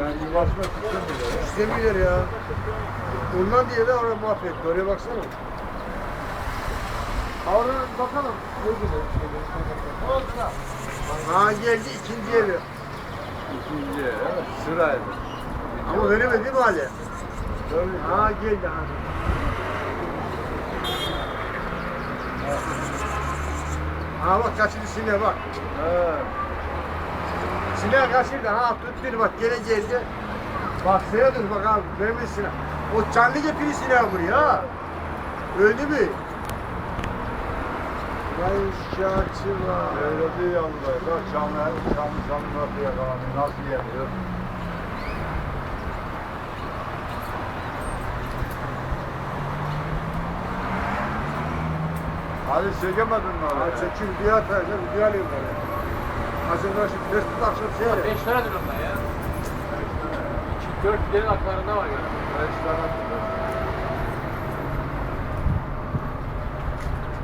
Yani yavaşmak istemiyor. İstemiyorlar ya. Ondan diye de oraya mahvetti. Oraya baksana. Oraya bakalım. Ne gibi? Ne oldu? Ha geldi ikinci evi. İkinci evet, sırayla. Ama veremedi mi Ali? Tabii. Ha geldi ha. Ha bak kaçırdı sineğe bak. Ha. Sineğe kaçırdı ha tuttu bak gene geldi. Bak senedir bak abi vermedi sineğe. O Çanlıca piri sineğe vuruyor ha. Öldü mü? Vay şahçı var. Öyle değil yalnız. Bak çamlı, çamlı, çamlı nasıl yakalanıyor, nasıl yemiyor. Hadi çekemedin mi Ha çekim video atacağım video alayım ben. Acaba şimdi Facebook akşam seyret. 5 tane diyorum ben ya. 4 giderin haklarında var ya. Beş tane tutar.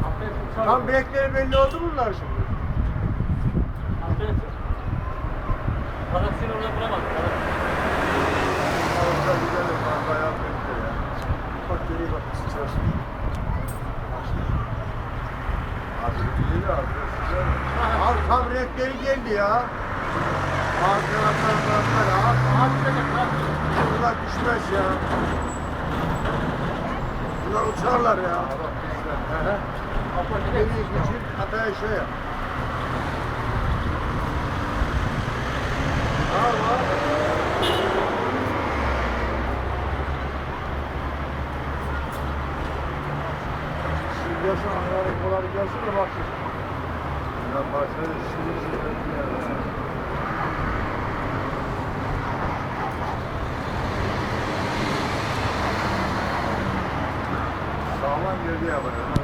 Haftaya tutsam. Tam bilekleri belli oldu mu bunlar şimdi? Fakat seni orada bulamadım. Orada gidelim, bayağı bitti ya. Bak geriye bak sıçrasın. Abi, renkleri geldi ya. Ağzına parmaklar abi. Bunlar düşmez ya. Bunlar uçarlar ya. Gidelim. için hataya şey yap. Yaşa ayarı kolay gelsin de bak. Ya başladı şimdi şimdi. Sağlam girdi ya bana.